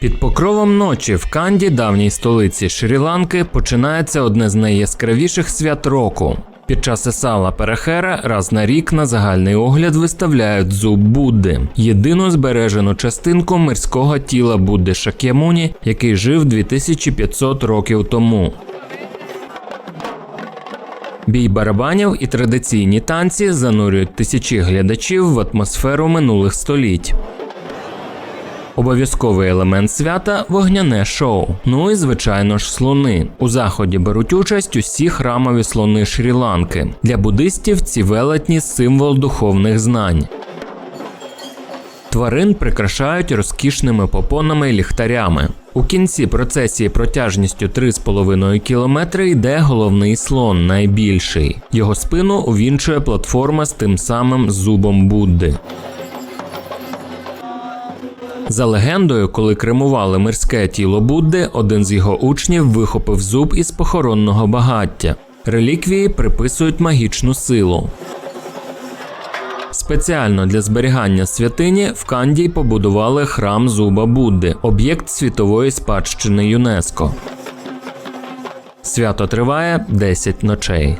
Під покровом ночі в Канді, давній столиці Шрі-Ланки, починається одне з найяскравіших свят року. Під час Есала Перехера раз на рік на загальний огляд виставляють зуб Будди, єдину збережену частинку мирського тіла Будди Шак'ямуні, який жив 2500 років тому. Бій барабанів і традиційні танці занурюють тисячі глядачів в атмосферу минулих століть. Обов'язковий елемент свята вогняне шоу. Ну і звичайно ж слони. У заході беруть участь усі храмові слони Шрі-Ланки. Для буддистів ці велетні символ духовних знань. Тварин прикрашають розкішними попонами і ліхтарями. У кінці процесії протяжністю 3,5 кілометри йде головний слон, найбільший. Його спину увінчує платформа з тим самим зубом Будди. За легендою, коли кремували мирське тіло Будди, один з його учнів вихопив зуб із похоронного багаття. Реліквії приписують магічну силу. Спеціально для зберігання святині в Канді побудували храм зуба Будди, об'єкт світової спадщини ЮНЕСКО. Свято триває 10 ночей.